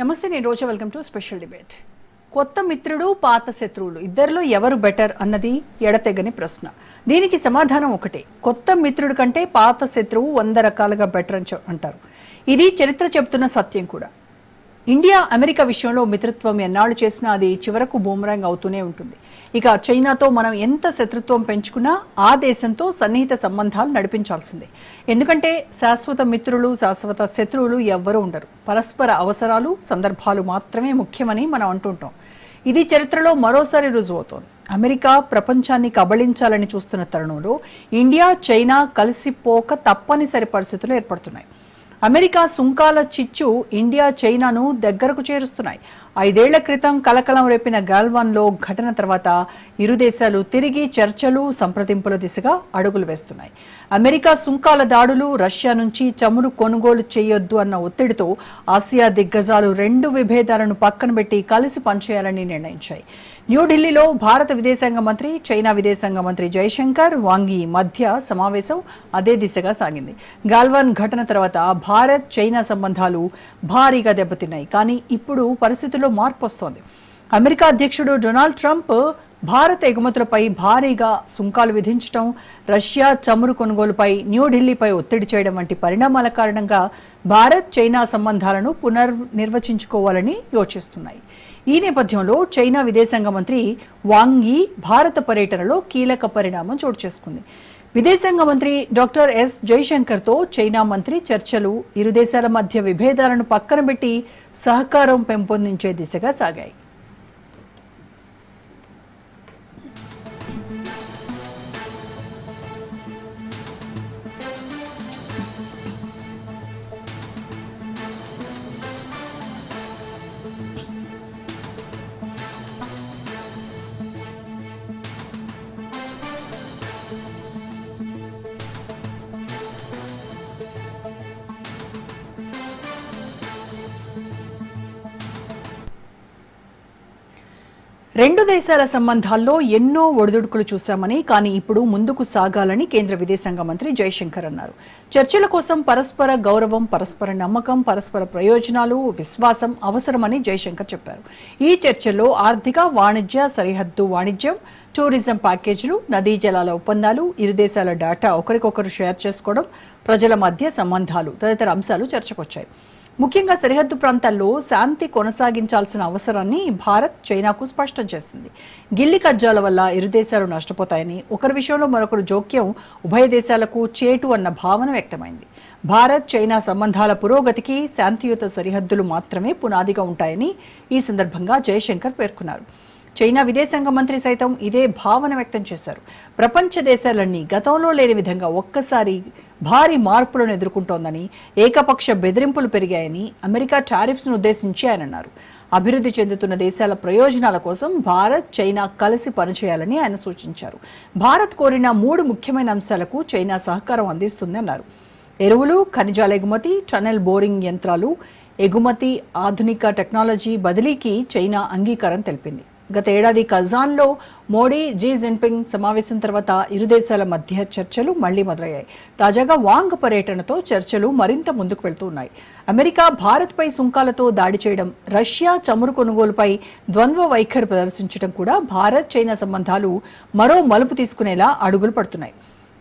నమస్తే నేను Roja. Welcome to special debate. కొత్త మిత్రుడు పాత శత్రువులు. ఇద్దరిలో ఎవరు బెటర్ అన్నది ఎడతెగని ప్రశ్న. దీనికి సమాధానం ఒకటే. కొత్త మిత్రుడు కంటే పాత శత్రువు వంద రకాలుగా బెటర్ అని అంటారు. ఇది చరిత్ర చెబుతున్న సత్యం కూడా. ఇండియా అమెరికా విషయంలో మిత్రత్వం ఎన్నాళ్ళు చేసినా అది చివరకు బూమరాంగ్ అవుతూనే ఉంటుంది. ఇక చైనాతో మనం ఎంత శత్రుత్వం పెంచుకున్నా ఆ దేశంతో సన్నిహిత సంబంధాలు నడిపించాల్సిందే. ఎందుకంటే శాశ్వత మిత్రులు శాశ్వత శత్రువులు ఎవ్వరూ ఉండరు. పరస్పర అవసరాలు సందర్భాలు మాత్రమే ముఖ్యమని మనం అంటుంటాం. ఇది చరిత్రలో మరోసారి రుజువవుతోంది. అమెరికా ప్రపంచాన్ని కబళించాలని చూస్తున్న తరుణంలో ఇండియా చైనా కలిసిపోక తప్పనిసరి పరిస్థితులు ఏర్పడుతున్నాయి. అమెరికా సుంకాల చిచ్చు ఇండియా చైనాను దగ్గరకు చేరుస్తున్నాయి. ఐదేళ్ళ క్రితం కలకలం రేపిన గాల్వాన్లో ఘటన తర్వాత ఇరు దేశాలు తిరిగి చర్చలు సంప్రదింపుల దిశగా అడుగులు వేస్తున్నాయి. అమెరికా సుంకాల దాడులు రష్యా నుంచి చమురు కొనుగోలు చేయొద్దు అన్న ఒత్తిడితో ఆసియా దిగ్గజాలు రెండు విభేదాలను పక్కన పెట్టి కలిసి పనిచేయాలని నిర్ణయించాయి. న్యూఢిల్లీలో భారత విదేశాంగ మంత్రి చైనా విదేశాంగ మంత్రి జయశంకర్ వాంగి మధ్య సమావేశం అదే దిశగా సాగింది. గాల్వాన్ ఘటన తర్వాత భారత్ చైనా సంబంధాలు భారీగా దెబ్బతిన్నాయి. కానీ ఇప్పుడు పరిస్థితుల్లో మార్పు వస్తోంది. అమెరికా అధ్యక్షుడు డొనాల్డ్ ట్రంప్ భారత ఎగుమతులపై భారీగా సుంకాలు విధించడం రష్యా చమురు కొనుగోలుపై న్యూఢిల్లీపై ఒత్తిడి చేయడం వంటి పరిణామాల కారణంగా భారత్ చైనా సంబంధాలను పునర్నిర్వచించుకోవాలని యోచిస్తున్నాయి. ఈ నేపథ్యంలో చైనా విదేశాంగ మంత్రి వాంగ్ యీ భారత పర్యటనలో కీలక పరిణామం చోటు చేసుకుంది. విదేశాంగ మంత్రి డాక్టర్ ఎస్ జైశంకర్తో చైనా మంత్రి చర్చలు ఇరు దేశాల మధ్య విభేదాలను పక్కన పెట్టి సహకారం పెంపొందించే దిశగా సాగాయి. రెండు దేశాల సంబంధాల్లో ఎన్నో ఒడిదుడుకులు చూశామని కానీ ఇప్పుడు ముందుకు సాగాలని కేంద్ర విదేశాంగ మంత్రి జయశంకర్ అన్నారు. చర్చల కోసం పరస్పర గౌరవం పరస్పర నమ్మకం పరస్పర ప్రయోజనాలు విశ్వాసం అవసరమని జయశంకర్ చెప్పారు. ఈ చర్చల్లో ఆర్థిక వాణిజ్య సరిహద్దు వాణిజ్యం టూరిజం ప్యాకేజీలు నదీ జలాల ఒప్పందాలు ఇరు దేశాల డేటా ఒకరికొకరు షేర్ చేసుకోవడం ప్రజల మధ్య సంబంధాలు తదితర అంశాలు చర్చకొచ్చాయి. ముఖ్యంగా సరిహద్దు ప్రాంతాల్లో శాంతి కొనసాగించాల్సిన అవసరాన్ని భారత్ చైనాకు స్పష్టం చేసింది. గిల్లి కజ్జాల వల్ల ఇరు దేశాలు నష్టపోతాయని ఒకరి విషయంలో మరొకరు జోక్యం ఉభయ దేశాలకు చేటు అన్న భావన వ్యక్తమైంది. భారత్ చైనా సంబంధాల పురోగతికి శాంతియుత సరిహద్దులు మాత్రమే పునాదిగా ఉంటాయని ఈ సందర్భంగా జయశంకర్ పేర్కొన్నారు. చైనా విదేశాంగ మంత్రి సైతం ఇదే భావన వ్యక్తం చేశారు. ప్రపంచ దేశాలన్నీ గతంలో లేని విధంగా ఒక్కసారి భారీ మార్పులను ఎదుర్కొంటోందని ఏకపక్ష బెదిరింపులు పెరిగాయని అమెరికా టారిఫ్స్ను ఉద్దేశించి ఆయన అన్నారు. అభివృద్ధి చెందుతున్న దేశాల ప్రయోజనాల కోసం భారత్ చైనా కలిసి పనిచేయాలని ఆయన సూచించారు. భారత్ కోరిన మూడు ముఖ్యమైన అంశాలకు చైనా సహకారం అందిస్తుంది అన్నారు. ఎరువులు ఖనిజాల ఎగుమతి టనెల్ బోరింగ్ యంత్రాలు ఎగుమతి ఆధునిక టెక్నాలజీ బదిలీకి చైనా అంగీకారం తెలిపింది. గత ఏడాది కజాన్లో మోడీ జీ జిన్పింగ్ సమావేశం తర్వాత ఇరు దేశాల మధ్య చర్చలు మళ్ళీ మొదలయ్యాయి. తాజాగా వాంగ్ పర్యటనతో చర్చలు మరింత ముందుకు వెళ్తున్నాయి. అమెరికా భారత్పై సుంకాలతో దాడి చేయడం రష్యా చమురు కొనుగోలుపై ద్వంద్వ వైఖరి ప్రదర్శించడం కూడా భారత్ చైనా సంబంధాలు మరో మలుపు తీసుకునేలా అడుగులు పడుతున్నాయి.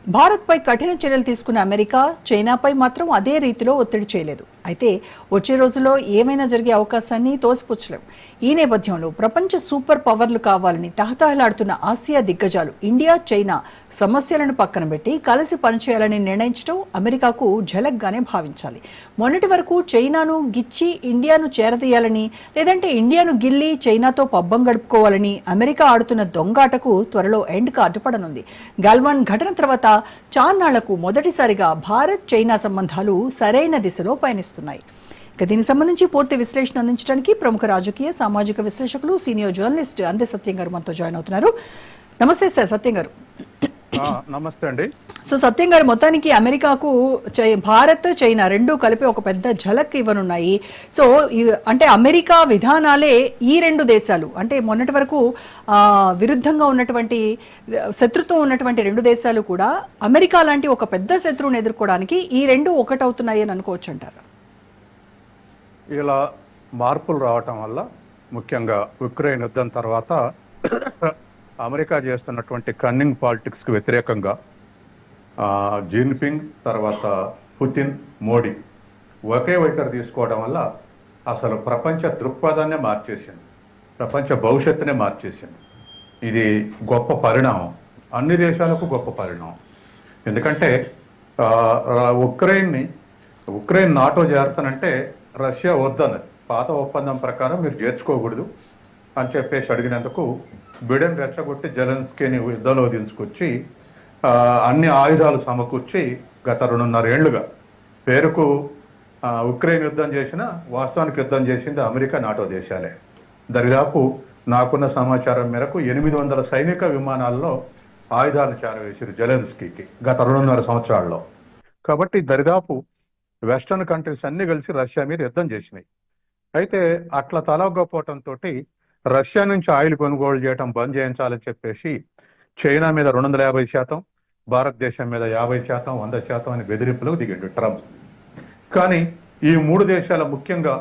భారత్పై కఠిన చర్యలు తీసుకున్న అమెరికా చైనాపై మాత్రం అదే రీతిలో ఒత్తిడి చేయలేదు. అయితే వచ్చే రోజుల్లో ఏమైనా జరిగే అవకాశాన్ని తోసిపుచ్చలేం. ఈ నేపథ్యంలో ప్రపంచ సూపర్ పవర్లు కావాలని తహతహలాడుతున్న ఆసియా దిగ్గజాలు ఇండియా చైనా సమస్యలను పక్కన పెట్టి కలిసి పనిచేయాలని నిర్ణయించడం అమెరికాకు ఝలక్గానే భావించాలి. మొన్నటి వరకు చైనాను గిచ్చి ఇండియాను చేరదీయాలని లేదంటే ఇండియాను గిల్లి చైనాతో పబ్బం గడుపుకోవాలని అమెరికా ఆడుతున్న దొంగాటకు త్వరలో ఎండ్ కార్డు పడనుంది. గల్వాన్ ఘటన తర్వాత చాన్నాళ్ళకు మొదటిసారిగా భారత్ చైనా సంబంధాలు సరైన దిశలో పయనిస్తున్నాయి. ఇక దీనికి సంబంధించి పూర్తి విశ్లేషణ అందించడానికి ప్రముఖ రాజకీయ సామాజిక విశ్లేషకులు సీనియర్ జర్నలిస్ట్ అందే సత్యం గారు మనతో జాయిన్ అవుతున్నారు. నమస్తే సార్ సత్యం గారు. నమస్తే అండి. సో సత్యం గారు మొత్తానికి అమెరికాకు భారత్ చైనా రెండు కలిపి ఒక పెద్ద ఝలక్ ఇవ్వనున్నాయి. సో అంటే అమెరికా విధానాలే ఈ రెండు దేశాలు అంటే మొన్నటి వరకు ఆ, విరుద్ధంగా ఉన్నటువంటి శత్రుత్వం ఉన్నటువంటి రెండు దేశాలు కూడా అమెరికా లాంటి ఒక పెద్ద శత్రువుని ఎదుర్కోవడానికి ఈ రెండు ఒకటవుతున్నాయి అని అనుకోవచ్చు అంటారు ఇలా మార్పులు రావటం వల్ల ముఖ్యంగా ఉక్రెయిన్ యుద్ధం తర్వాత అమెరికా చేస్తున్నటువంటి కన్నింగ్ పాలిటిక్స్కి వ్యతిరేకంగా జిన్పింగ్ తర్వాత పుతిన్ మోడీ ఒకే వైఖరి తీసుకోవడం వల్ల అసలు ప్రపంచ దృక్పథాన్నే మార్చేసింది ప్రపంచ భవిష్యత్తునే మార్చేసింది. ఇది గొప్ప పరిణామం అన్ని దేశాలకు గొప్ప పరిణామం. ఎందుకంటే ఉక్రెయిన్ని ఉక్రెయిన్ నాటో చేరుతానంటే రష్యా వద్దన్నది. పాత ఒప్పందం ప్రకారం మీరు చేర్చుకోకూడదు అని చెప్పేసి అడిగినందుకు బిడెన్ రెచ్చగొట్టి జెలెన్స్కీని యుద్ధంలో దించుకొచ్చి అన్ని ఆయుధాలు సమకూర్చి గత రెండున్నరేళ్ళుగా పేరుకు ఉక్రెయిన్ యుద్ధం చేసిన వాస్తవానికి యుద్ధం చేసింది అమెరికా నాటో దేశాలే. దరిదాపు నాకున్న సమాచారం మేరకు ఎనిమిది వందల సైనిక విమానాల్లో ఆయుధాలు చేరవేసారు జలెన్స్కీకి గత రెండున్నర సంవత్సరాల్లో. కాబట్టి దరిదాపు వెస్టర్న్ కంట్రీస్ అన్ని కలిసి రష్యా మీద యుద్ధం చేసినాయి. అయితే అట్లా తలగపోవటంతో రష్యా నుంచి ఆయిల్ కొనుగోలు చేయటం బంద్ చేయించాలని చెప్పేసి చైనా మీద రెండు వందల యాభై శాతం భారతదేశం మీద యాభై శాతం వంద శాతం అని బెదిరింపులకు దిగిండు ట్రంప్. కానీ ఈ మూడు దేశాల ముఖ్యంగా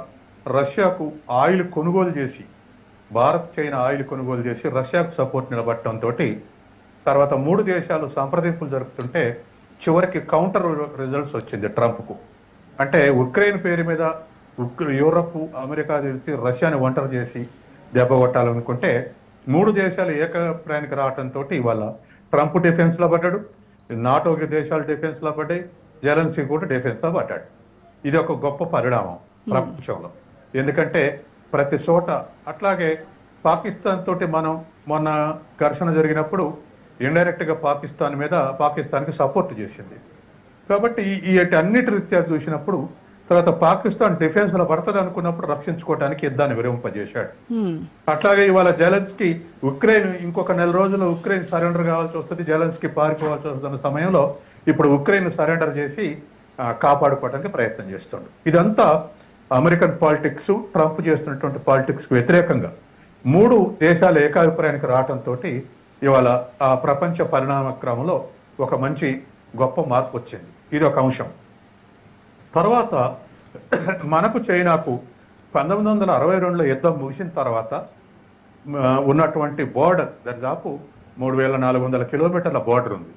రష్యాకు ఆయిల్ కొనుగోలు చేసి భారత్ చైనా ఆయిల్ కొనుగోలు చేసి రష్యాకు సపోర్ట్ నిలబట్టడంతో తర్వాత మూడు దేశాలు సంప్రదింపులు జరుపుతుంటే చివరికి కౌంటర్ రిజల్ట్స్ వచ్చింది ట్రంప్కు. అంటే ఉక్రెయిన్ పేరు మీద యూరప్ అమెరికా తెలిసి రష్యాని ఒంటరి చేసి దెబ్బ కొట్టాలనుకుంటే మూడు దేశాలు ఏకప్రాయానికి రావడంతో ఇవాళ ట్రంప్ డిఫెన్స్లో పడ్డాడు నాటో దేశాలు డిఫెన్స్లో పడ్డాయి జెలెన్సీ కూడా డిఫెన్స్లో పడ్డాడు. ఇది ఒక గొప్ప పరిణామం ప్రపంచంలో. ఎందుకంటే ప్రతి చోట అట్లాగే పాకిస్తాన్ తోటి మనం మొన్న ఘర్షణ జరిగినప్పుడు ఇండైరెక్ట్గా పాకిస్తాన్ మీద పాకిస్తాన్కి సపోర్ట్ చేసింది. కాబట్టి ఈ అన్నిటి రీత్యా చూసినప్పుడు తర్వాత పాకిస్తాన్ డిఫెన్స్లో పడుతుంది అనుకున్నప్పుడు రక్షించుకోవడానికి యుద్ధాన్ని విరమింపజేశాడు. అట్లాగే ఇవాళ జెలెన్స్కి ఉక్రెయిన్ ఇంకొక నెల రోజులు ఉక్రెయిన్ సరెండర్ కావాల్సి వస్తుంది జెలెన్స్కి పారిపోవాల్సి వస్తున్న సమయంలో ఇప్పుడు ఉక్రెయిన్ సరెండర్ చేసి కాపాడుకోవడానికి ప్రయత్నం చేస్తుండు. ఇదంతా అమెరికన్ పాలిటిక్స్ ట్రంప్ చేస్తున్నటువంటి పాలిటిక్స్ వ్యతిరేకంగా. మూడు దేశాల ఏకాభిప్రాయానికి రావడంతో ఇవాళ ఆ ప్రపంచ పరిణామ క్రమంలో ఒక మంచి గొప్ప మార్పు వచ్చింది. ఇది ఒక అంశం. తర్వాత మనకు చైనాకు పంతొమ్మిది వందల అరవై రెండులో యుద్ధం ముగిసిన తర్వాత ఉన్నటువంటి బోర్డర్ దాదాపు మూడు వేల నాలుగు వందల కిలోమీటర్ల బోర్డర్ ఉంది.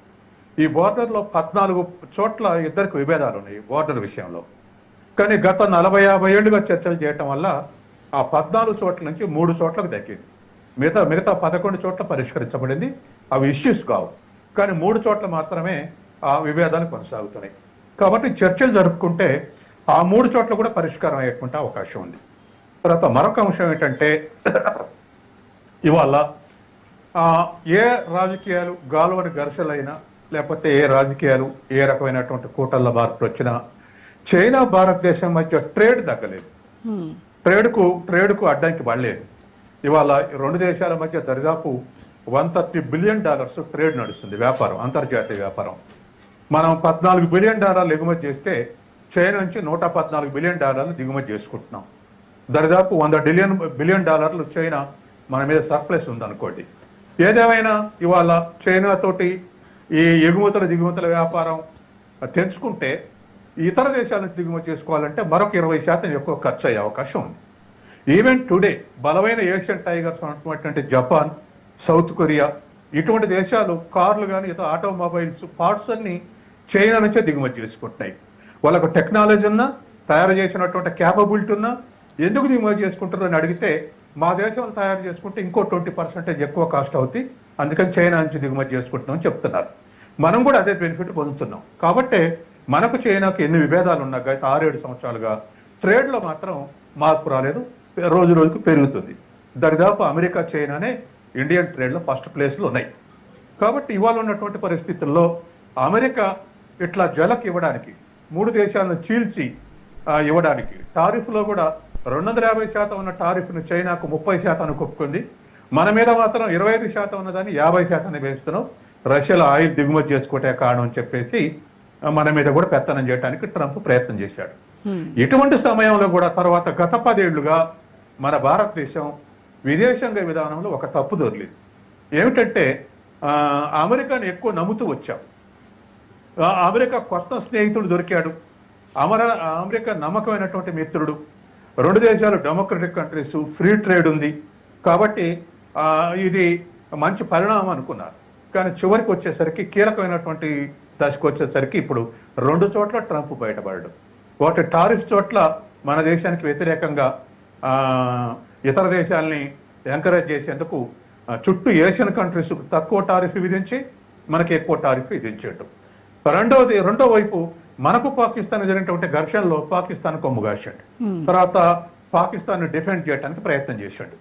ఈ బోర్డర్లో పద్నాలుగు చోట్ల ఇద్దరికి విభేదాలు ఉన్నాయి బోర్డర్ విషయంలో. కానీ గత నలభై యాభై ఏళ్ళుగా చర్చలు చేయటం వల్ల ఆ పద్నాలుగు చోట్ల నుంచి మూడు చోట్లకు దక్కింది. మిగతా మిగతా పదకొండు చోట్ల పరిష్కరించబడింది. అవి ఇష్యూస్ కావు. కానీ మూడు చోట్ల మాత్రమే విభేదాలు కొనసాగుతున్నాయి. కాబట్టి చర్చలు జరుపుకుంటే ఆ మూడు చోట్ల కూడా పరిష్కారం అయ్యేటువంటి అవకాశం ఉంది. తర్వాత మరొక అంశం ఏంటంటే ఇవాళ ఆ, ఏ రాజకీయాలు గాలువని ఘర్షణలైనా లేకపోతే ఏ రాజకీయాలు ఏ రకమైనటువంటి కూటళ్ళ మార్పులు వచ్చినా చైనా భారతదేశం మధ్య ట్రేడ్ తగ్గలేదు. ట్రేడ్కు ట్రేడ్కు అడ్డంకి పడలేదు. ఇవాళ ఈ రెండు దేశాల మధ్య దరిదాపు one thirty billion dollars trade నడుస్తుంది వ్యాపారం అంతర్జాతీయ వ్యాపారం. మనం పద్నాలుగు బిలియన్ డాలర్లు ఎగుమతి చేస్తే చైనా నుంచి నూట పద్నాలుగు బిలియన్ డాలర్లు దిగుమతి చేసుకుంటున్నాం. దరిదాపు వంద బిలియన్ బిలియన్ డాలర్లు చైనా మన మీద సర్ప్లస్ ఉందనుకోండి. ఏదేమైనా ఇవాళ చైనాతోటి ఈ ఎగుమతుల దిగుమతుల వ్యాపారం తెంచుకుంటే ఇతర దేశాల నుంచి దిగుమతి చేసుకోవాలంటే మరొక ఇరవై శాతం ఎక్కువ ఖర్చు అయ్యే అవకాశం ఉంది. ఈవెన్ టుడే బలమైన ఏషియన్ టైగర్స్ ఉన్నటువంటి జపాన్ సౌత్ కొరియా ఇటువంటి దేశాలు కార్లు కానీ ఇతర ఆటోమొబైల్స్ పార్ట్స్ అన్ని చైనా నుంచే దిగుమతి చేసుకుంటున్నాయి. వాళ్ళకు టెక్నాలజీ ఉన్నా తయారు చేసినటువంటి క్యాపబిలిటీ ఉన్నా ఎందుకు దిగుమతి చేసుకుంటారు అని అడిగితే మా దేశంలో తయారు చేసుకుంటే ఇంకో ట్వంటీ పర్సెంటేజ్ ఎక్కువ కాస్ట్ అవుతుంది అందుకని చైనా నుంచి దిగుమతి చేసుకుంటున్నాం చెప్తున్నారు. మనం కూడా అదే బెనిఫిట్ పొందుతున్నాం. కాబట్టి మనకు చైనాకు ఎన్ని విభేదాలు ఉన్నా గత ఆరేడు సంవత్సరాలుగా ట్రేడ్లో మాత్రం మార్పు రాలేదు. రోజు రోజుకు పెరుగుతుంది. దరిదాపు అమెరికా చైనానే ఇండియన్ ట్రేడ్లో ఫస్ట్ ప్లేస్లో ఉన్నాయి. కాబట్టి ఇవాళ ఉన్నటువంటి పరిస్థితుల్లో అమెరికా ఇట్లా జలక్ ఇవ్వడానికి మూడు దేశాలను చీల్చి ఇవ్వడానికి. టారిఫ్లో కూడా రెండు వందల యాభై శాతం ఉన్న టారిఫ్ను చైనాకు ముప్పై శాతానికి ఒప్పుకుంది మన మీద మాత్రం ఇరవై ఐదు శాతం ఉన్నదాన్ని యాభై శాతాన్ని పెంచుతున్నాం. రష్యాలో ఆయిల్ దిగుమతి చేసుకోవటే కారణం అని చెప్పేసి మన మీద కూడా పెత్తనం చేయడానికి ట్రంప్ ప్రయత్నం చేశాడు. ఇటువంటి సమయంలో కూడా తర్వాత గత పదేళ్ళుగా మన భారతదేశం విదేశాంగ విధానంలో ఒక తప్పు దొరికింది. ఏమిటంటే ఆ, అమెరికాను ఎక్కువ నమ్ముతూ వచ్చాం. అమెరికా కొత్త స్నేహితుడు దొరికాడు. అమర అమెరికా నమ్మకమైనటువంటి మిత్రుడు. రెండు దేశాలు డెమోక్రటిక్ కంట్రీస్ ఫ్రీ ట్రేడ్ ఉంది. కాబట్టి ఇది మంచి పరిణామం అనుకున్నారు. కానీ చివరికి వచ్చేసరికి కీలకమైనటువంటి దశకు వచ్చేసరికి ఇప్పుడు రెండు చోట్ల ట్రంప్ బయటపడడం ఒకటి టారిఫ్ చోట్ల మన దేశానికి వ్యతిరేకంగా ఇతర దేశాలని ఎంకరేజ్ చేసేందుకు చుట్టూ ఏషియన్ కంట్రీస్ తక్కువ టారిఫ్ విధించి మనకి ఎక్కువ టారిఫ్ విధించడం రెండవది రెండో వైపు మనకు పాకిస్తాన్ జరిగినటువంటి ఘర్షణలో పాకిస్తాన్ కొమ్ము కాశాడు. తర్వాత పాకిస్తాన్ డిఫెండ్ చేయడానికి ప్రయత్నం చేశాడు.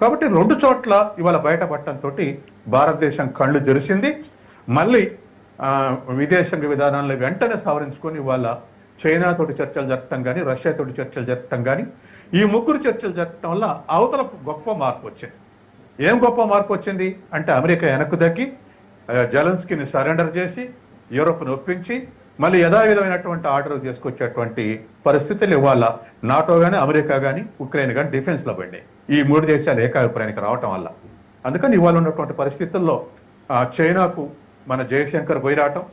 కాబట్టి రెండు చోట్ల ఇవాళ బయటపడటంతో భారతదేశం కళ్ళు తెరిచింది. మళ్ళీ విదేశాంగ విధానాలను వెంటనే సవరించుకొని ఇవాళ చైనా తోటి చర్చలు జరపటం కానీ రష్యా తోటి చర్చలు జరపటం కానీ ఈ ముగ్గురు చర్చలు జరపటం వల్ల అవతల గొప్ప మార్పు వచ్చింది. ఏం గొప్ప మార్పు వచ్చింది? అంటే అమెరికా వెనక్కు తగ్గి జలన్స్కిని సరెండర్ చేసి యూరోప్ను ఒప్పించి మళ్ళీ యథావిధమైనటువంటి ఆర్డర్ తీసుకొచ్చేటువంటి పరిస్థితులు ఇవాళ నాటో కానీ అమెరికా కానీ ఉక్రెయిన్ కానీ డిఫెన్స్లో పడినాయి. ఈ మూడు దేశాలు ఏకాభిప్రాయానికి రావటం వల్ల. అందుకని ఇవాళ ఉన్నటువంటి పరిస్థితుల్లో చైనాకు మన జయశంకర్ పోయి రావటం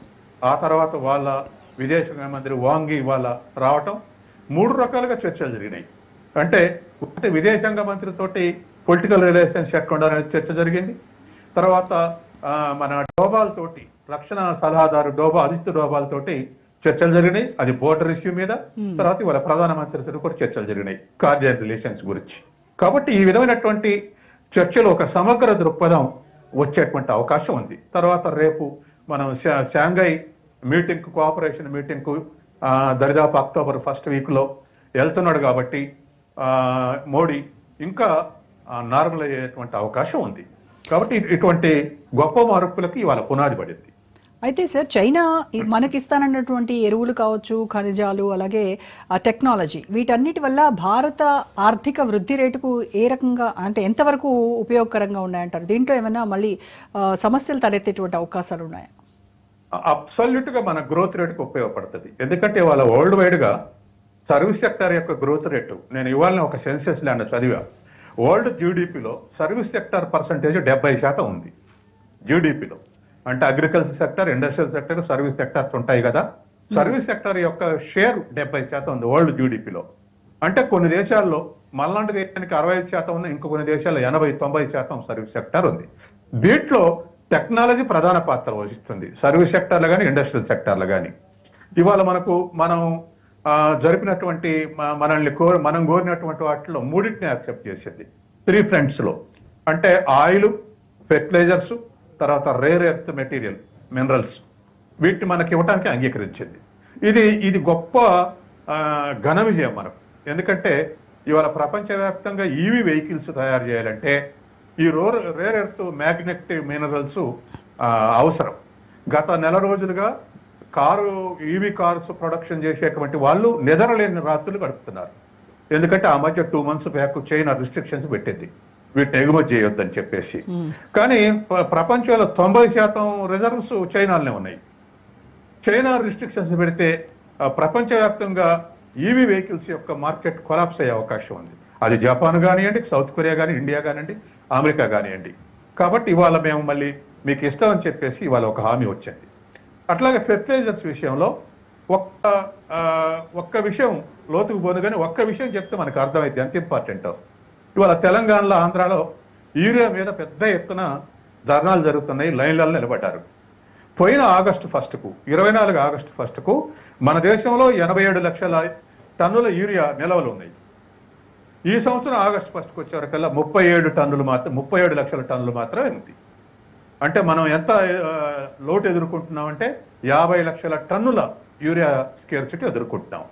ఆ తర్వాత వాళ్ళ విదేశాంగ మంత్రి వాంగి ఇవాళ రావటం మూడు రకాలుగా చర్చలు జరిగినాయి. అంటే ఒకటి విదేశాంగ మంత్రితోటి పొలిటికల్ రిలేషన్స్ ఎట్లా ఉండాలనే చర్చ జరిగింది. తర్వాత మన డోబాల్ తోటి రక్షణ సలహాదారు డోబా ఆదిత్య డోబాల్ తోటి చర్చలు జరిగినాయి. అది బోర్డర్ ఇష్యూ మీద తర్వాత ఇవాళ ప్రధానమంత్రితో కూడా చర్చలు జరిగినాయి కార్డియన్ రిలేషన్స్ గురించి. కాబట్టి ఈ విధమైనటువంటి చర్చలు ఒక సమగ్ర దృక్పథం వచ్చేటువంటి అవకాశం ఉంది. తర్వాత రేపు మనం షాంఘై మీటింగ్ కోఆపరేషన్ మీటింగ్కు దరిదాపు అక్టోబర్ ఫస్ట్ వీక్లో వెళ్తున్నాడు కాబట్టి మోడీ ఇంకా నార్మల్ అయ్యేటువంటి అవకాశం ఉంది. కాబట్టి ఇటువంటి గొప్ప మార్పులకి ఇవాళ పునాది పడింది. అయితే సార్ చైనా మనకిస్తానన్నటువంటి ఎరువులు కావచ్చు ఖనిజాలు అలాగే ఆ టెక్నాలజీ వీటన్నిటి వల్ల భారత ఆర్థిక వృద్ధి రేటుకు ఏ రకంగా అంటే ఎంతవరకు ఉపయోగకరంగా ఉన్నాయంటారు? దీంట్లో ఏమైనా మళ్ళీ సమస్యలు తలెత్తేటువంటి అవకాశాలు ఉన్నాయా? అబ్సల్యూట్గా మన గ్రోత్ రేటుకు ఉపయోగపడుతుంది. ఎందుకంటే వాళ్ళ వరల్డ్ వైడ్గా సర్వీస్ సెక్టర్ యొక్క గ్రోత్ రేటు నేను ఇవాళ ఒక సెన్సెస్ ల్యాండ్ చదివా. వరల్డ్ జీడిపిలో సర్వీస్ సెక్టర్ పర్సంటేజ్ డెబ్బై శాతం ఉంది. జీడిపిలో. అంటే agriculture sector industrial sector service sectors ఉంటాయి కదా. సర్వీస్ సెక్టర్ యొక్క షేర్ డెబ్బై శాతం ఉంది వరల్డ్ జీడిపిలో అంటే కొన్ని దేశాల్లో మళ్ళాంటి దేశానికి అరవై ఐదు శాతం ఉంది ఇంకో కొన్ని దేశాల్లో ఎనభై తొంభై శాతం సర్వీస్ సెక్టర్ ఉంది. దీంట్లో టెక్నాలజీ ప్రధాన పాత్ర వహిస్తుంది. సర్వీస్ సెక్టర్లు కానీ ఇండస్ట్రియల్ సెక్టర్లు కానీ ఇవాళ మనకు మనం ఆ, జరిపినటువంటి మనల్ని కోరి మనం కోరినటువంటి వాటిలో మూడింటిని యాక్సెప్ట్ చేసింది. త్రీ ఫ్రంట్స్లో. అంటే ఆయిల్ ఫెర్టిలైజర్స్ తర్వాత రేర్ ఎర్త్ మెటీరియల్ మినరల్స్ వీటిని మనకి ఇవ్వడానికి అంగీకరించింది. ఇది ఇది గొప్ప ఘన విజయం మనం. ఎందుకంటే ఇవాళ ప్రపంచవ్యాప్తంగా ఈవీ వెహికల్స్ తయారు చేయాలంటే ఈ రోర్ రేర్ ఎర్త్ మ్యాగ్నెటిక్ మినరల్స్ అవసరం. గత నెల రోజులుగా కారు ఈవీ కార్స్ ప్రొడక్షన్ చేసేటువంటి వాళ్ళు నిద్రలేని రాత్రులు గడుపుతున్నారు. ఎందుకంటే ఆ మధ్య two months back China restrictions పెట్టింది. వీటిని ఎగుమతి చేయొద్దని చెప్పేసి. కానీ ప్రపంచంలో తొంభై శాతం రిజర్వ్స్ చైనాలోనే ఉన్నాయి. చైనా రిస్ట్రిక్షన్స్ పెడితే ప్రపంచవ్యాప్తంగా ఈవీ వెహికల్స్ యొక్క మార్కెట్ కొలాప్స్ అయ్యే అవకాశం ఉంది. అది జపాన్ కానివ్వండి సౌత్ కొరియా కానీ ఇండియా కానివ్వండి అమెరికా కానివ్వండి. కాబట్టి ఇవాళ మేము మళ్ళీ మీకు ఇస్తామని చెప్పేసి ఇవాళ ఒక హామీ వచ్చింది. అట్లాగే ఫెర్టిలైజర్స్ విషయంలో ఒక్క ఒక్క విషయం లోతుకు పోను కానీ ఒక్క విషయం చెప్తే మనకు అర్థమైంది ఎంత ఇంపార్టెంటో. ఇవాళ తెలంగాణలో ఆంధ్రాలో యూరియా మీద పెద్ద ఎత్తున ధర్నాలు జరుగుతున్నాయి లైన్లలో నిలబడ్డారు. పోయిన ఆగస్టు ఫస్ట్కు ఇరవై నాలుగు ఆగస్టు ఫస్ట్కు మన దేశంలో ఎనభై ఏడు లక్షల టన్నుల యూరియా నిల్వలు ఉన్నాయి. ఈ సంవత్సరం ఆగస్టు ఫస్ట్కి వచ్చేవరకల్లా ముప్పై ఏడు టన్నులు మాత్రం ముప్పై ఏడు లక్షల టన్నులు మాత్రమే ఉంది. అంటే మనం ఎంత లోటు ఎదుర్కొంటున్నామంటే యాభై లక్షల టన్నుల యూరియా స్కేర్సిటీ ఎదుర్కొంటున్నాం.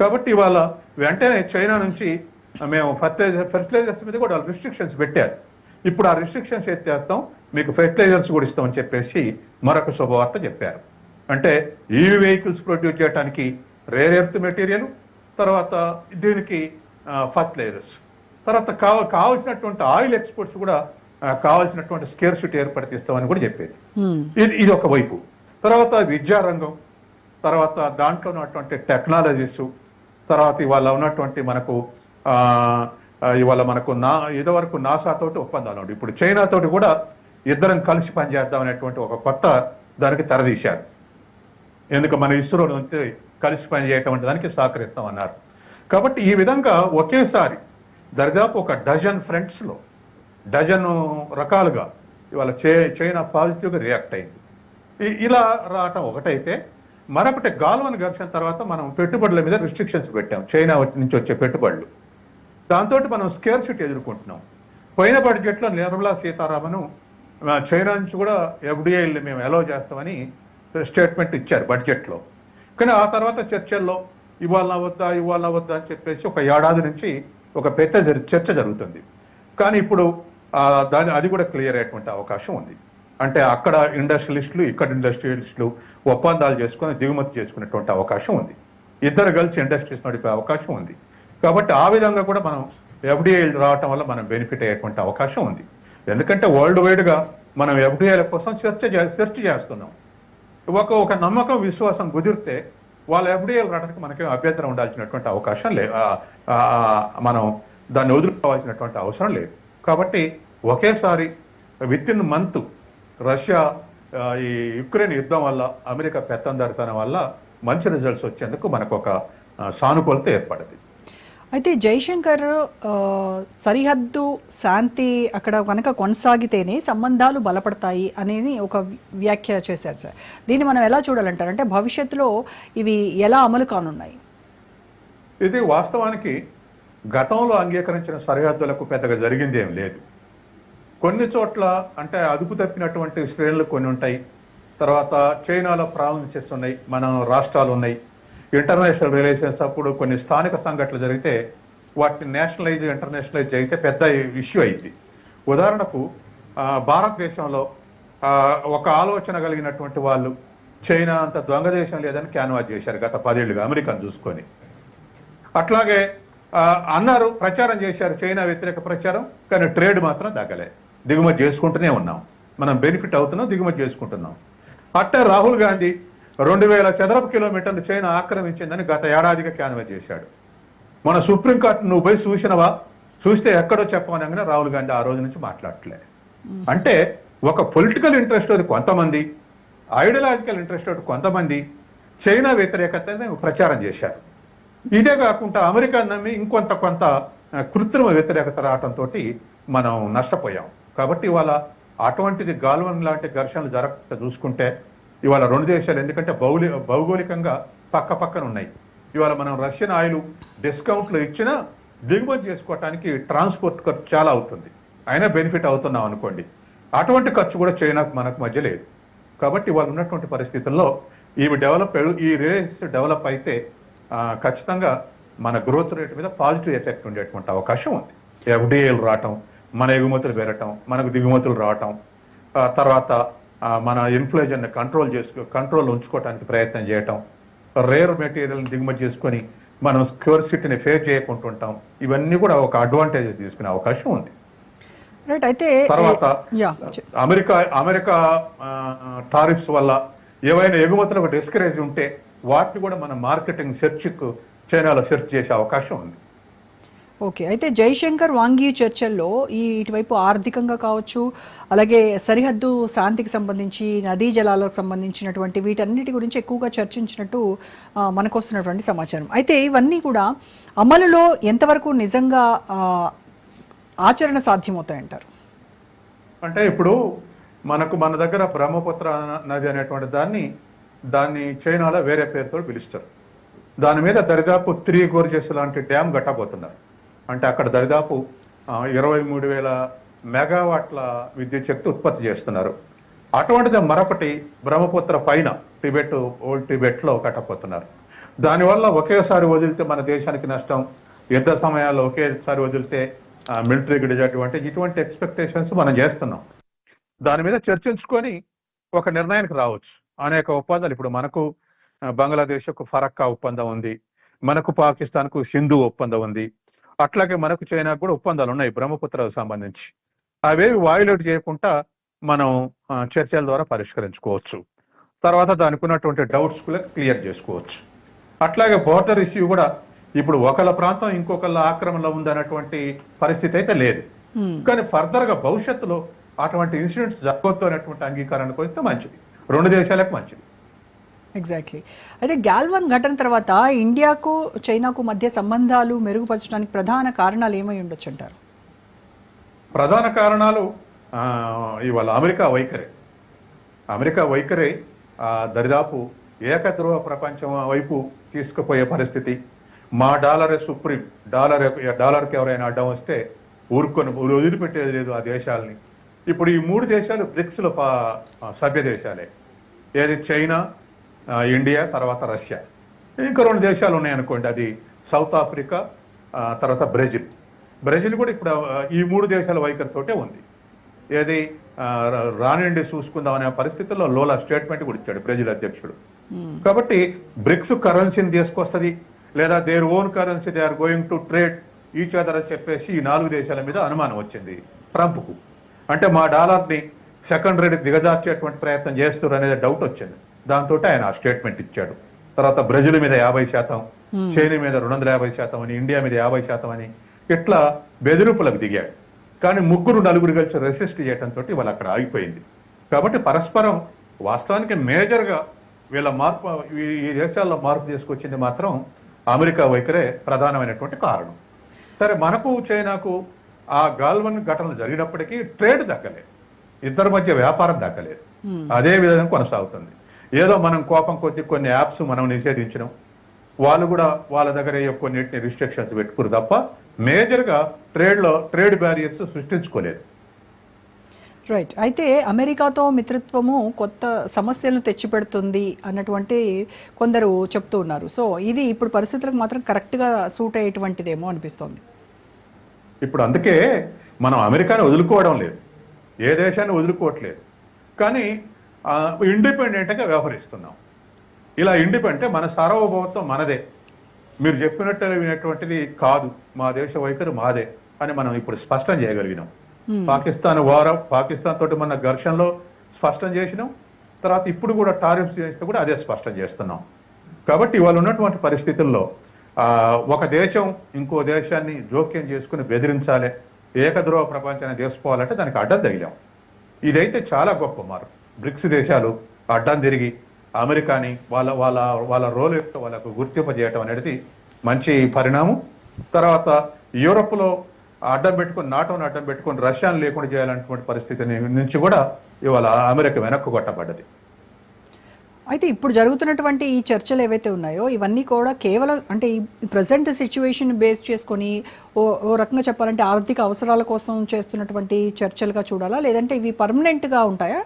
కాబట్టి ఇవాళ వెంటనే చైనా నుంచి మేము ఫర్టిలైజర్ ఫెర్టిలైజర్స్ మీద కూడా రిస్ట్రిక్షన్స్ పెట్టారు. ఇప్పుడు ఆ రిస్ట్రిక్షన్స్ ఎత్తేస్తాం మీకు ఫెర్టిలైజర్స్ కూడా ఇస్తామని చెప్పేసి మరొక శుభవార్త చెప్పారు. అంటే ఈవీ వెహికల్స్ ప్రొడ్యూస్ చేయడానికి రేర్ ఎర్త్ మెటీరియల్ తర్వాత దీనికి ఫర్టిలైజర్స్ తర్వాత కావ కావాల్సినటువంటి ఆయిల్ ఎక్స్పోర్ట్స్ కూడా కావాల్సినటువంటి స్కేర్సిటీ ఏర్పడిస్తామని కూడా చెప్పేది. ఇది ఇది ఒక వైపు. తర్వాత విద్యారంగం తర్వాత దాంట్లో ఉన్నటువంటి టెక్నాలజీస్ తర్వాత ఇవాళ ఉన్నటువంటి మనకు ఇవాళ మనకు నా ఇదివరకు నాసా తోటి ఒప్పందాలు ఇప్పుడు చైనా తోటి కూడా ఇద్దరం కలిసి పనిచేద్దాం అనేటువంటి ఒక కొత్త దానికి తెరదీశారు. ఎందుకు? మన ఇస్రో నుంచి కలిసి పనిచేయటం దానికి సహకరిస్తామన్నారు. కాబట్టి ఈ విధంగా ఒకేసారి దరిదాపు ఒక డజన్ ఫ్రంట్స్లో డజన్ రకాలుగా ఇవాళ చే చైనా పాజిటివ్గా రియాక్ట్ అయింది. ఇలా రావటం ఒకటైతే మరొకటి గాల్వన్ ఘర్షణ తర్వాత మనం పెట్టుబడుల మీద రిస్ట్రిక్షన్స్ పెట్టాం. చైనా నుంచి వచ్చే పెట్టుబడులు. దాంతో మనం స్కేర్సిటీ ఎదుర్కొంటున్నాం. పోయిన బడ్జెట్లో నిర్మలా సీతారామన్ చైనా నుంచి కూడా ఎఫ్డిఐలు మేము అలో చేస్తామని స్టేట్మెంట్ ఇచ్చారు బడ్జెట్లో కానీ ఆ తర్వాత చర్చల్లో ఇవాళ వద్దా ఇవాళ వద్దా అని చెప్పేసి ఒక ఏడాది నుంచి ఒక పెద్ద చర్చ జరుగుతుంది. కానీ ఇప్పుడు దాని అది కూడా క్లియర్ అయ్యేటువంటి అవకాశం ఉంది. అంటే అక్కడ ఇండస్ట్రియలిస్టులు ఇక్కడ ఇండస్ట్రియలిస్టులు ఒప్పందాలు చేసుకొని దిగుమతి చేసుకునేటువంటి అవకాశం ఉంది. ఇద్దరు కలిసి ఇండస్ట్రీస్ నడిపే అవకాశం ఉంది. కాబట్టి ఆ విధంగా కూడా మనం ఎఫ్డిఐలు రావటం వల్ల మనం బెనిఫిట్ అయ్యేటువంటి అవకాశం ఉంది. ఎందుకంటే వరల్డ్ వైడ్గా మనం ఎఫ్డిఐల కోసం చర్చ చే- చేస్తున్నాం. ఒక ఒక నమ్మకం విశ్వాసం కుదిరితే వాళ్ళ ఎఫ్డిఐలు రావడానికి మనకి అభ్యంతరం ఉండాల్సినటువంటి అవకాశం లే మనం దాన్ని వదులుకోవాల్సినటువంటి అవసరం లేదు. కాబట్టి ఒకేసారి విత్ ఇన్ మంత్ రష్యా ఈ యుక్రెయిన్ యుద్ధం వల్ల అమెరికా పెత్తందారితనం వల్ల మంచి రిజల్ట్స్ వచ్చేందుకు మనకు ఒక సానుకూలత ఏర్పడింది. అయితే జైశంకర్ సరిహద్దు శాంతి అక్కడ కనుక కొనసాగితేనే సంబంధాలు బలపడతాయి అనేది ఒక వ్యాఖ్య చేశారు సార్. దీన్ని మనం ఎలా చూడాలంటారు? అంటే భవిష్యత్తులో ఇవి ఎలా అమలు కానున్నాయి? ఇది వాస్తవానికి గతంలో అంగీకరించిన సరిహద్దులకు పెద్దగా జరిగింది ఏం లేదు. కొన్ని చోట్ల అంటే అదుపు తప్పినటువంటి శ్రేణులు కొన్ని ఉంటాయి. తర్వాత చైనాలో ప్రావిన్సెస్ ఉన్నాయి మన రాష్ట్రాలు ఉన్నాయి. ఇంటర్నేషనల్ రిలేషన్స్ అప్పుడు కొన్ని స్థానిక సంఘటనలు జరిగితే వాటిని నేషనలైజ్ ఇంటర్నేషనలైజ్ అయితే పెద్ద ఇష్యూ అయింది. ఉదాహరణకు భారతదేశంలో ఒక ఆలోచన కలిగినటువంటి వాళ్ళు చైనా అంత దొంగ దేశం లేదని క్యాన్వాస్ చేశారు గత పదేళ్ళుగా అమెరికాను చూసుకొని. అట్లాగే అన్నారు ప్రచారం చేశారు చైనా వ్యతిరేక ప్రచారం కానీ ట్రేడ్ మాత్రం తగ్గలే. దిగుమతి చేసుకుంటూనే ఉన్నాం. మనం బెనిఫిట్ అవుతున్నాం దిగుమతి చేసుకుంటున్నాం. అట్టే రాహుల్ గాంధీ రెండు వేల చదరపు కిలోమీటర్లు చైనా ఆక్రమించిందని గత ఏడాదిగా క్యాన్వాస్ చేశాడు. మన సుప్రీంకోర్టు నువ్వు పోయి చూసినవా? చూస్తే ఎక్కడో చెప్పమనగానే రాహుల్ గాంధీ ఆ రోజు నుంచి మాట్లాడట్లే. అంటే ఒక పొలిటికల్ ఇంట్రెస్ట్ అది కొంతమంది ఐడియాలజికల్ ఇంట్రెస్ట్ ఒకటి కొంతమంది చైనా వ్యతిరేకతని ప్రచారం చేశారు. ఇదే కాకుండా అమెరికా నమ్మి ఇంకొంత కొంత కృత్రిమ వ్యతిరేకత రావడంతో మనం నష్టపోయాం. కాబట్టి ఇవాళ అటువంటిది గాల్వన్ లాంటి ఘర్షణలు జరగకుండా చూసుకుంటే ఇవాళ రెండు దేశాలు ఎందుకంటే భౌలి భౌగోళికంగా పక్క పక్కన ఉన్నాయి. ఇవాళ మనం రష్యన్ ఆయిల్ డిస్కౌంట్లు ఇచ్చినా దిగుమతి చేసుకోవటానికి ట్రాన్స్పోర్ట్ ఖర్చు చాలా అవుతుంది. అయినా బెనిఫిట్ అవుతున్నాం అనుకోండి. అటువంటి ఖర్చు కూడా చైనాకు మనకు మధ్య లేదు. కాబట్టి వాళ్ళు ఉన్నటువంటి పరిస్థితుల్లో ఇవి డెవలప్ ఈ రేస్ డెవలప్ అయితే ఖచ్చితంగా మన గ్రోత్ రేట్ మీద పాజిటివ్ ఎఫెక్ట్ ఉండేటువంటి అవకాశం ఉంది. ఎఫ్డిఏలు రావటం మన ఎగుమతులు పెరగటం మనకు దిగుమతులు రావటం తర్వాత మన ఇన్ఫ్లేషన్ కంట్రోల్ చేసుకో కంట్రోల్ ఉంచుకోవడానికి ప్రయత్నం చేయటం రేర్ మెటీరియల్ దిగుమతి చేసుకొని మనం స్క్యూరిసిటీని ఫేస్ చేయకుండా ఉంటాం ఇవన్నీ కూడా ఒక అడ్వాంటేజ్ తీసుకునే అవకాశం ఉంది. రైట్ అయితే తర్వాత అమెరికా అమెరికా టారిఫ్స్ వల్ల ఏవైనా ఎగుమతులకు డిస్కరేజ్ ఉంటే వాటిని కూడా మన మార్కెటింగ్ సెర్చ్కు చైనాలో సెర్చ్ చేసే అవకాశం ఉంది. ఓకే. అయితే జైశంకర్ వాంగి చర్చల్లో ఈ ఇటువైపు ఆర్థికంగా కావచ్చు అలాగే సరిహద్దు శాంతికి సంబంధించి నదీ జలాలకు సంబంధించినటువంటి వీటన్నిటి గురించి ఎక్కువగా చర్చించినట్టు మనకు వస్తున్నటువంటి సమాచారం. అయితే ఇవన్నీ కూడా అమలులో ఎంతవరకు నిజంగా ఆచరణ సాధ్యమవుతాయంటారు? అంటే ఇప్పుడు మనకు మన దగ్గర బ్రహ్మపుత్ర నది అనేటువంటి దాన్ని దాన్ని చైనాలో వేరే పేరుతో పిలుస్తారు. దాని మీద దరిదాపు త్రీ గోర్జెస్ లాంటి డ్యామ్ కట్టబోతున్నారు. అంటే అక్కడ దరిదాపు ఇరవై మూడు వేల మెగావాట్ల విద్యుత్ శక్తి ఉత్పత్తి చేస్తున్నారు. అటువంటిది మరొకటి బ్రహ్మపుత్ర పైన టిబెట్ ఓల్డ్ టిబెట్లో కట్టపోతున్నారు దానివల్ల ఒకేసారి వదిలితే మన దేశానికి నష్టం యుద్ధ సమయాల్లో ఒకేసారి వదిలితే మిలిటరీకి డిజార్ట్ ఇటువంటి ఎక్స్పెక్టేషన్స్ మనం చేస్తున్నాం. దాని మీద చర్చించుకొని ఒక నిర్ణయానికి రావచ్చు. అనేక ఒప్పందాలు ఇప్పుడు మనకు బంగ్లాదేశ్కు ఫరక్కా ఒప్పందం ఉంది. మనకు పాకిస్తాన్కు సింధు ఒప్పందం ఉంది. అట్లాగే మనకు చైనాకు కూడా ఒప్పందాలు ఉన్నాయి బ్రహ్మపుత్రకు సంబంధించి. అవేవి వాయులేట్ చేయకుండా మనం చర్చల ద్వారా పరిష్కరించుకోవచ్చు. తర్వాత దానికి ఉన్నటువంటి డౌట్స్ కూడా క్లియర్ చేసుకోవచ్చు. అట్లాగే బోర్డర్ ఇష్యూ కూడా ఇప్పుడు ఒకళ్ళ ప్రాంతం ఇంకొకళ్ళ ఆక్రమణలో ఉందన్నటువంటి పరిస్థితి అయితే లేదు. కానీ ఫర్దర్గా భవిష్యత్తులో అటువంటి ఇన్సిడెంట్స్ జరగవద్దు అనేటువంటి అంగీకారానికి వస్తే మంచిది. రెండు దేశాలకు మంచిది. ఎగ్జాక్ట్లీ అయితే గాల్వన్ ఘటన తర్వాత ఇండియాకు చైనాకు మధ్య సంబంధాలు మెరుగుపరచడానికి ప్రధాన కారణాలు ఏమై ఉండొచ్చు అంటారు? ప్రధాన కారణాలు ఇవాళ అమెరికా వైఖరి. అమెరికా వైఖరి దరిదాపు ఏకధ్రువ ప్రపంచం వైపు తీసుకుపోయే పరిస్థితి. మా డాలరే సుప్రీం డాలర్ డాలర్కి ఎవరైనా అడ్డం వస్తే ఊరుకొని వదిలిపెట్టేది లేదు ఆ దేశాలని. ఇప్పుడు ఈ మూడు దేశాలు బ్రిక్స్లో సభ్య దేశాలే ఏది చైనా ఇండియా తర్వాత రష్యా. ఇంకా రెండు దేశాలు ఉన్నాయనుకోండి అది సౌత్ ఆఫ్రికా తర్వాత బ్రెజిల్. బ్రెజిల్ కూడా ఇప్పుడు ఈ మూడు దేశాల వైఖరితోటే ఉంది. ఏది రానిండి చూసుకుందాం అనే పరిస్థితుల్లో లోలా స్టేట్మెంట్ కూడా ఇచ్చాడు బ్రెజిల్ అధ్యక్షుడు. కాబట్టి బ్రిక్స్ కరెన్సీని తీసుకొస్తుంది లేదా their own currency they are going to trade each other అని చెప్పేసి ఈ నాలుగు దేశాల మీద అనుమానం వచ్చింది ట్రంప్కు. అంటే మా డాలర్ని సెకండ్ రేట్ దిగజార్చేటువంటి ప్రయత్నం చేస్తారు అనేది డౌట్ వచ్చింది. దాంతో ఆయన ఆ స్టేట్మెంట్ ఇచ్చాడు. తర్వాత బ్రెజిల్ మీద యాభై శాతం చైనా మీద రెండు వందల యాభై శాతం అని ఇండియా మీద యాభై శాతం అని ఇట్లా బెదిరింపులకు దిగాడు. కానీ ముగ్గురు నలుగురు కలిసి రెసిస్ట్ చేయడంతో వాళ్ళు అక్కడ ఆగిపోయింది. కాబట్టి పరస్పరం వాస్తవానికి మేజర్గా వీళ్ళ మార్పు ఈ- ఈ దేశాల్లో మార్పు తీసుకొచ్చింది మాత్రం అమెరికా వైఖరే ప్రధానమైనటువంటి కారణం. సరే మనకు చైనాకు ఆ గాల్వన్ ఘటనలు జరిగినప్పటికీ ట్రేడ్ దక్కలేదు. ఇద్దరి మధ్య వ్యాపారం దక్కలేదు. అదే విధంగా కొనసాగుతుంది. ఏదో మనం కోపం కొద్ది కొన్ని యాప్స్ మనం నిషేధించడం వాళ్ళు కూడా వాళ్ళ దగ్గర కొన్నిటిని రిస్ట్రిక్షన్స్ పెట్టుకురు తప్ప మేజర్గా ట్రేడ్లో ట్రేడ్ బ్యారియర్స్ సృష్టించుకోలేదు. రైట్ అయితే అమెరికాతో మిత్రత్వము కొత్త సమస్యలను తెచ్చిపెడుతుంది అన్నటువంటి కొందరు చెప్తూ ఉన్నారు. సో ఇది ఇప్పుడు పరిస్థితులకు మాత్రం కరెక్ట్గా సూట్ అయ్యేటువంటిదేమో అనిపిస్తోంది. ఇప్పుడు అందుకే మనం అమెరికాని వదులుకోవడం లేదు. ఏ దేశాన్ని వదులుకోవట్లేదు. కానీ ఇండిపెండెంట్గా వ్యవహరిస్తున్నాం. ఇలా ఇండిపెండెంట్ మన సార్వభౌమత్వం మనదే. మీరు చెప్పినట్టు వినేటువంటిది కాదు. మా దేశ వైఖరి మాదే అని మనం ఇప్పుడు స్పష్టం చేయగలిగినాం. పాకిస్తాన్ వారం పాకిస్తాన్ తోటి మన ఘర్షణలో స్పష్టం చేసినాం. తర్వాత ఇప్పుడు కూడా టారిఫ్స్ చేస్తే కూడా అదే స్పష్టం చేస్తున్నాం. కాబట్టి ఇవాళ ఉన్నటువంటి పరిస్థితుల్లో ఆ, ఒక దేశం ఇంకో దేశాన్ని జోక్యం చేసుకుని బెదిరించాలి ఏకధ్రువ ప్రపంచాన్ని తీసుకోవాలంటే దానికి అడ్డం తగిలాం. ఇదైతే చాలా గొప్ప మార్పు. బ్రిక్స్ దేశాలు అడ్డం తిరిగి అమెరికాని వాళ్ళ వాళ్ళ వాళ్ళ రోల్ యొక్క వాళ్ళకు గుర్తింపజేయటం అనేది మంచి పరిణామం. తర్వాత యూరోప్లో అడ్డం పెట్టుకొని నాటోని అడ్డం పెట్టుకొని రష్యాను లేకుండా చేయాలన్నటువంటి పరిస్థితి నుంచి కూడా ఇవాళ అమెరికా వెనక్కు కొట్టబడ్డది. అయితే ఇప్పుడు జరుగుతున్నటువంటి ఈ చర్చలు ఏవైతే ఉన్నాయో ఇవన్నీ కూడా కేవలం అంటే ఈ ప్రజెంట్ సిచ్యువేషన్ బేస్ చేసుకొని ఓ ఓ రకంగా చెప్పాలంటే ఆర్థిక అవసరాల కోసం చేస్తున్నటువంటి చర్చలుగా చూడాలా? లేదంటే ఇవి పర్మనెంట్గా ఉంటాయా?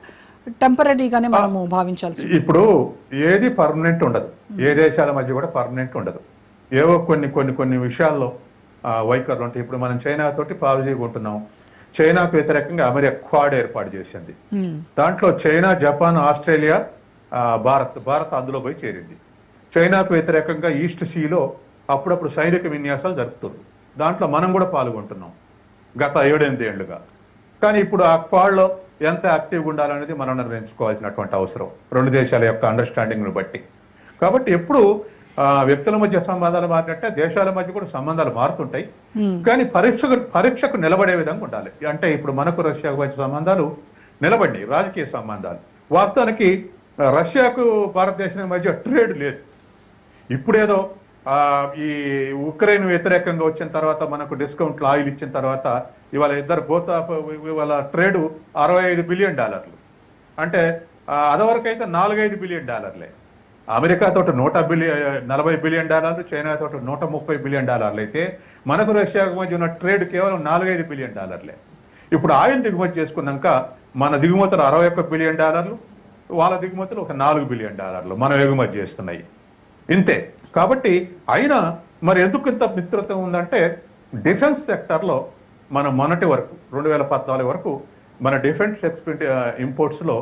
టెంపరీగానే మనము భావించాల్సి ఇప్పుడు ఏది పర్మనెంట్ ఉండదు. ఏ దేశాల మధ్య కూడా పర్మనెంట్ ఉండదు. ఏవో కొన్ని కొన్ని కొన్ని విషయాల్లో వైఖరులు ఉంటాయి. ఇప్పుడు మనం చైనా తోటి పాలసీగా ఉంటున్నాం చైనాకు వ్యతిరేకంగా అమెరికా క్వాడ్ ఏర్పాటు చేసింది. దాంట్లో China Japan Australia Bharat Bharat అందులో పోయి చేరింది. చైనాకు వ్యతిరేకంగా ఈస్ట్ సీలో అప్పుడప్పుడు సైనిక విన్యాసాలు జరుపుతుంది దాంట్లో మనం కూడా పాల్గొంటున్నాం. గత ఏడెనిమిది ఏళ్ళుగా కానీ ఇప్పుడు ఆ క్వాడ్లో ఎంత యాక్టివ్గా ఉండాలనేది మనం నిర్ణయించుకోవాల్సినటువంటి అవసరం రెండు దేశాల యొక్క అండర్స్టాండింగ్ను బట్టి. కాబట్టి ఎప్పుడు వ్యక్తుల మధ్య సంబంధాలు మారినట్టే దేశాల మధ్య కూడా సంబంధాలు మారుతుంటాయి. కానీ పరీక్షకు పరీక్షకు నిలబడే విధంగా ఉండాలి. అంటే ఇప్పుడు మనకు రష్యాకు మధ్య సంబంధాలు నిలబడి రాజకీయ సంబంధాలు. వాస్తవానికి రష్యాకు భారతదేశానికి మధ్య ట్రేడ్ లేదు. ఇప్పుడేదో ఈ ఉక్రెయిన్ వ్యతిరేకంగా వచ్చిన తర్వాత మనకు డిస్కౌంట్లు ఆయిల్ ఇచ్చిన తర్వాత ఇవాళ ఇద్దరు బోత ఇవాళ ట్రేడ్ అరవై ఐదు బిలియన్ డాలర్లు. అంటే ఆ, అదవరకు అయితే నాలుగైదు బిలియన్ డాలర్లే. అమెరికా నూట బిలియన్ నలభై బిలియన్ డాలర్లు చైనా నూట ముప్పై బిలియన్ డాలర్లు అయితే మనకు రష్యాకు మధ్య ఉన్న ట్రేడ్ కేవలం నాలుగైదు బిలియన్ డాలర్లే. ఇప్పుడు ఆయిల్ దిగుమతి చేసుకున్నాక మన దిగుమతులు అరవై ఒక్క బిలియన్ డాలర్లు వాళ్ళ దిగుమతులు ఒక నాలుగు బిలియన్ డాలర్లు మనం ఎగుమతి చేస్తున్నాయి. ఇంతే. కాబట్టి అయినా మరి ఎందుకు ఇంత మిత్రత్వం ఉందంటే డిఫెన్స్ సెక్టర్లో మనం మొన్నటి వరకు రెండు వేల పద్నాలుగు వరకు మన డిఫెన్స్ ఎక్స్పెంట్ ఇంపోర్ట్స్లో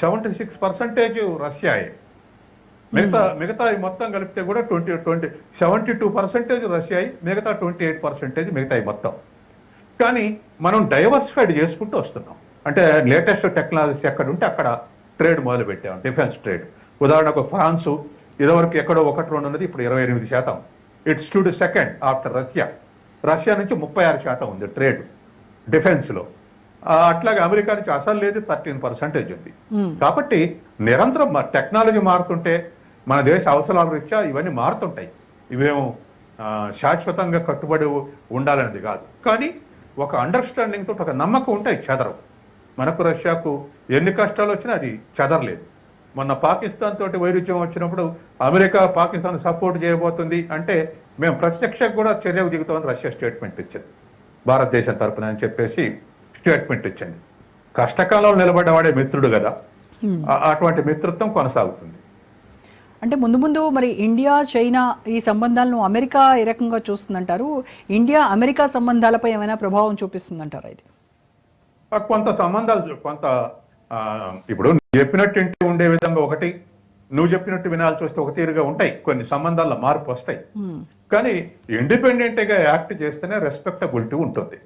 సెవెంటీ సిక్స్ పర్సెంటేజ్ రష్యాయే. మిగతా మిగతా మొత్తం కలిపితే కూడా twenty twenty seventy two percentage రష్యాయి మిగతా ట్వంటీ ఎయిట్ పర్సెంటేజ్ మిగతా మొత్తం. కానీ మనం డైవర్సిఫైడ్ చేసుకుంటూ వస్తున్నాం. అంటే లేటెస్ట్ టెక్నాలజీస్ ఎక్కడ ఉంటే అక్కడ ట్రేడ్ మొదలు పెట్టాం డిఫెన్స్ ట్రేడ్. ఉదాహరణకు ఫ్రాన్సు ఇదివరకు ఎక్కడో ఒకటి రెండు ఉన్నది ఇప్పుడు ఇరవై ఎనిమిది శాతం. It's to second after Russia Russia నుంచి ముప్పై ఆరు శాతం ఉంది ట్రేడ్ డిఫెన్స్లో. అట్లాగే అమెరికా నుంచి అసలు లేదు థర్టీన్ పర్సెంటేజ్ ఉంది. కాబట్టి నిరంతరం టెక్నాలజీ మారుతుంటే మన దేశ అవసరాల రీత్యా ఇవన్నీ మారుతుంటాయి. ఇవేమో శాశ్వతంగా కట్టుబడి ఉండాలనేది కాదు. కానీ ఒక అండర్స్టాండింగ్ తోటి ఒక నమ్మకం ఉంటాయి చెదరవు. మనకు రష్యాకు ఎన్ని కష్టాలు వచ్చినా అది చెదరలేదు. మొన్న పాకిస్తాన్ తోటి వైరుధ్యం వచ్చినప్పుడు అమెరికా పాకిస్తాన్ సపోర్ట్ చేయబోతుంది అంటే మేము ప్రత్యక్షంగా కూడా చర్యకు దిగుతామని రష్యా స్టేట్మెంట్ ఇచ్చింది. భారతదేశం తరపున అని చెప్పేసి స్టేట్మెంట్ ఇచ్చింది. కష్టకాలంలో నిలబడ్డవాడే మిత్రుడు కదా. అటువంటి మిత్రత్వం కొనసాగుతుంది. అంటే ముందు ముందు మరి ఇండియా చైనా ఈ సంబంధాలను అమెరికా ఏ రకంగా చూస్తుందంటారు? ఇండియా అమెరికా సంబంధాలపై ఏమైనా ప్రభావం చూపిస్తుందంటారా ఇది? ఆ కొంత సంబంధాలు కొంత ఇప్పుడు నువ్వు చెప్పినట్టు ఇంటి ఉండే విధంగా ఒకటి నువ్వు చెప్పినట్టు వినాల్సి వస్తే ఒక తీరుగా ఉంటాయి. కొన్ని సంబంధాల్లో మార్పు వస్తాయి. కానీ ఇండిపెండెంట్గా యాక్ట్ చేస్తేనే రెస్పెక్టబిలిటీ ఉంటుంది.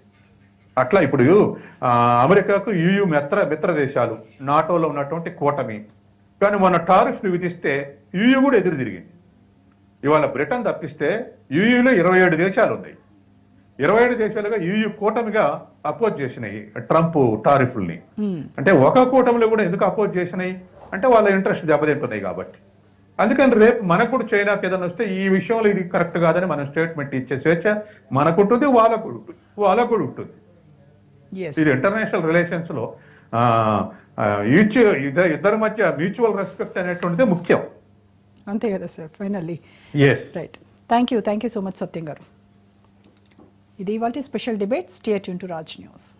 అట్లా ఇప్పుడు అమెరికాకు యుయు మిత్ర మిత్ర దేశాలు నాటోలో ఉన్నటువంటి కూటమి. కానీ మొన్న టారిఫ్లు విధిస్తే యుయు కూడా ఎదురు తిరిగింది. ఇవాళ బ్రిటన్ తప్పిస్తే యుయులో ఇరవై ఏడు దేశాలు ఉన్నాయి ఇరవై ఏడు దేశాలుగా యుయు కూటమిగా అపోజ్ చేసినాయి ట్రంప్ టారిఫ్లని. అంటే ఒక కూటమిలో కూడా ఎందుకు అపోజ్ చేసినాయి? అంటే వాళ్ళ ఇంట్రెస్ట్ దెబ్బతింటున్నాయి కాబట్టి. అందుకని రేపు మనకు కూడా చైనాకి ఏదైనా వస్తే ఈ విషయంలో ఇది కరెక్ట్ కాదని మనం స్టేట్మెంట్ ఇచ్చే స్వేచ్ఛ మనకు ఉంటుంది వాళ్ళకు ఉంటుంది వాళ్ళకు కూడా ఉంటుంది ఇది ఇంటర్నేషనల్ రిలేషన్స్లో ఇద్దరు ఇద్దరి మధ్య మ్యూచువల్ రెస్పెక్ట్ అనేటువంటిది ముఖ్యం. అంతే కదా sir finally. Yes right thank you thank you so much Satyam గారు. ఇది ఇవాళ special debate state to Raj news.